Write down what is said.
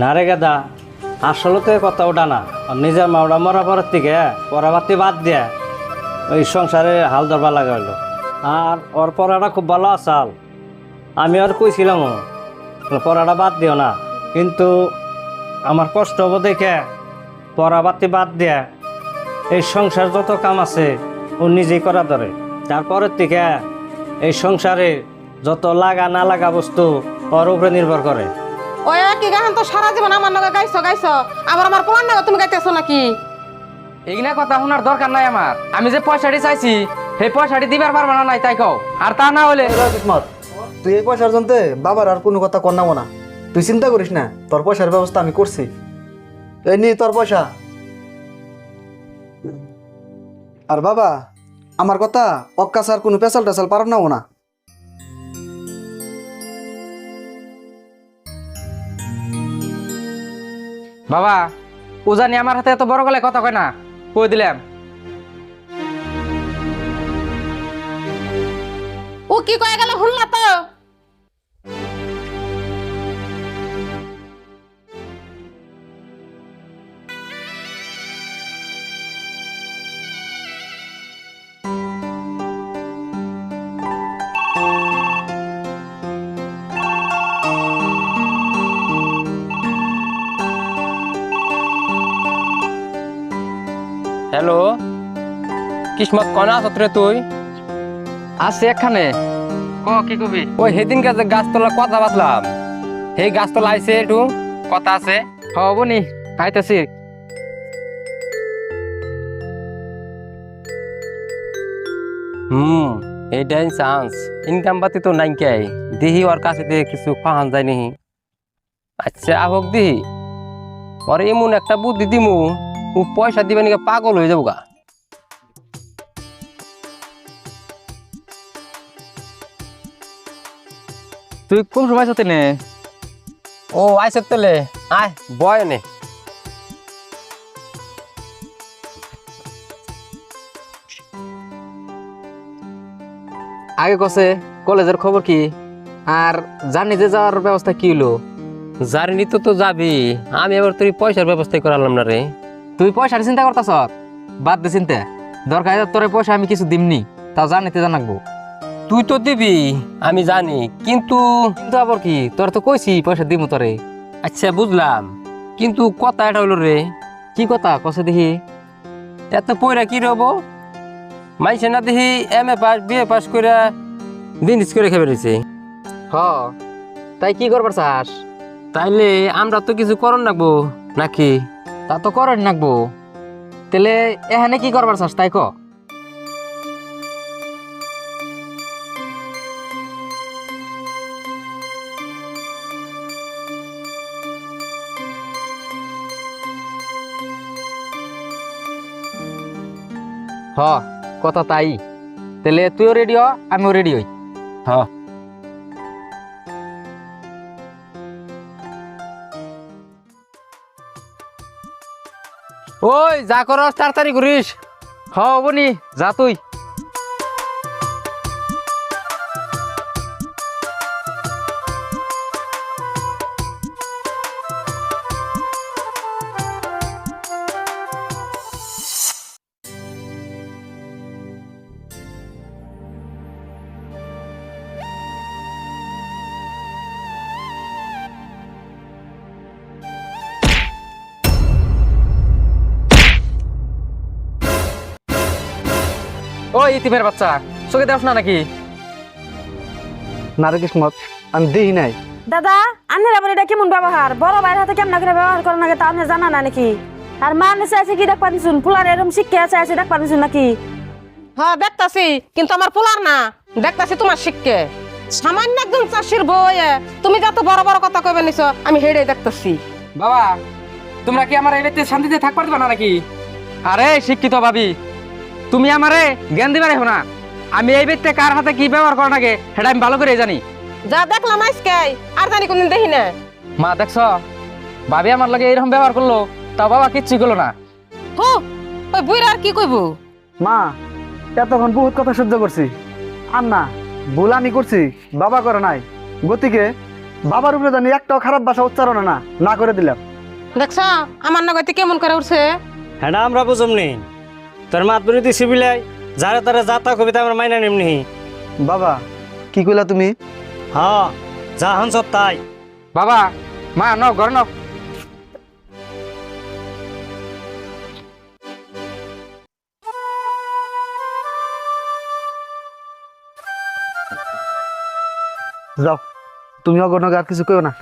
না রে গেদা, আসলে তো কথা ওটা না। নিজের মাওড়া মরা পরের থেকে পরাবাতি বাদ দিয়ে ওই সংসারে হাল ধরবা লাগা হইল। আর ওর পড়াটা খুব ভালো আসাল। আমি আর কইছিলাম পড়াটা বাদ দিও না। কিন্তু আমার কষ্ট হব দেখে পড়াবাতি বাদ দিয়ে এই সংসার যত কাম আছে, ও নিজেই করা ধরে। তারপরের থেকে, এই সংসারে যত লাগা না লাগা বস্তু, ওর উপরে নির্ভর করে। ওই একই গান তো সারা জীবন আমার নগে গাইছো গাইছো। আবার আমার পোলার নগে তুমি গাইতেছো নাকি? এইগুলা কথা শোনার দরকার নাই আমার। আমি যে পয়সাটি চাইছি সেই পয়সাটি দিবার পারব না নাই তাই কও। আর তা না হলে কিসমত তুই এই পয়সার জন্যে বাবার আর কোনো কথা কর নাবো না। তুই চিন্তা করিস না তোর পয়সার ব্যবস্থা আমি করছি। এই নি তোর পয়সা। আর বাবা আমার কথা অক্কাস আর কোনো পেশাল টেশাল পারব নাও না। বাবা উজানি আমার হাতে এত বড় গলায় কথা কয় না। কই দিলাম? ও কি কয়ে গেল হুল্লা না তো? হ্যালো? কিসমত কনা আছত রে তুই? আছে এখানে ক কি কবি? ওই সেদিন যে গাছতলা কথা বাতলাম সেই গাছতলা আইছে একটু কথা আছে? হব নি আইতেছি হুম এইটাই চান্স ইনকাম পাতি তো নাইকাই দিহি ওর কাছে দিয়ে কিছু পাহান যায় নিহি। আচ্ছা আহক দিহি। ওর এমন একটা বুদ্ধি দিমু। পয়সা দিবে নাকি পাগল হয়ে যাব গা। তুই কোন সময় সাথে নে ও আইসে তেলে। আয় বয় নে। আগে কসে কলেজের খবর কি? আর জানি যে যাওয়ার ব্যবস্থা কি হলো? জার্নি তো তো যাবি। আমি এবার তুই পয়সার ব্যবস্থাই করালাম না রে। তুই পয়সার চিন্তা করতাস বাদ দে চিন্তা। দরকার হলে তোর পয়সা আমি কিছু দিমনি। তাও জানিতে জানাকবো। তুই তো দিবি। আমি জানি। কিন্তু কিন্তু আবার কি? তোর তো কইছি পয়সা দিমু তোরে। আচ্ছা বুঝলাম। কিন্তু কথা এটা হইল রে। কি কথা? কসে দেখি এত পয়রা কি রব মাইসে না দেখি M A pass BA pass করে বিজনেস করে খেয়ে বেরিয়েছে হ। তাই কি করবার চাস? তাইলে আমরা তো কিছু করন লাগবো নাকি? তা তো করেন নাকবো তাহলে এখানে কি করবার চাস তাই ক? হ, কথা তাই। তাহলে তুইও রেডি হ, আমিও রেডি হই। হ। ওই যা করস তাড়াতাড়ি করিস। হ বনি যা তুই। ওই ইতিমের বাচ্চা চোখে দেখ না নাকি? না রে কিসমত আমি দিই নাই। দাদা আনের আবার এটা কেমন ব্যবহার? বড় ভাইয়ের হাতে কেমন করে ব্যবহার করে নাকি তা আপনি জানা না নাকি? আর মা নিচে আছে কি দেখ পানিছুন ফুলার এরম শিক্ষা আছে আছে দেখ পানিছুন নাকি? হ্যাঁ দেখতাছি কিন্তু আমার পোলার না। দেখতাছি তোমার শিখকে সামান্য একজন চাষির বই তুমি যত বড় বড় কথা কইবে নিছো আমি হেডে দেখতাছি। বাবা তোমরা কি আমার এই বাড়িতে শান্তিতে থাকতে পারবে না নাকি? আরে শিক্ষিত ভাবি তুমি আমারে জ্ঞান দিবে রেখো না আমি এই ব্যক্তি কার হাতে কি ব্যবহার করা লাগে সেটা আমি ভালো করে জানি। যা দেখলাম আজকে আর জানি কোনদিন দেখি না মা দেখছ? ভাবি আমার লাগে এইরকম ব্যবহার করল তা বাবা কিচ্ছু করল না। হু ওই বুইরা আর কি কইবো? মা এতক্ষণ বহুত কথা সহ্য করছি। আর না ভুল আমি করছি বাবা করে নাই। গতিকে বাবার উপরে জানি একটাও খারাপ ভাষা উচ্চারণ না না করে দিলাম। দেখছ? আমার নগতি কেমন করে উঠছে? হ্যাঁ আমরা বুঝুম নি। তোর মাত বিরোধী সিবিলাই যারা তারা যাতা কবিতা আমরা মাইনা নিমনি বাবা কি কইলা তুমি? হ্যাঁ যা হনস তাই। বাবা মা ন ঘর ন যাও তুমি অগণকে আর কিছু কেউ না।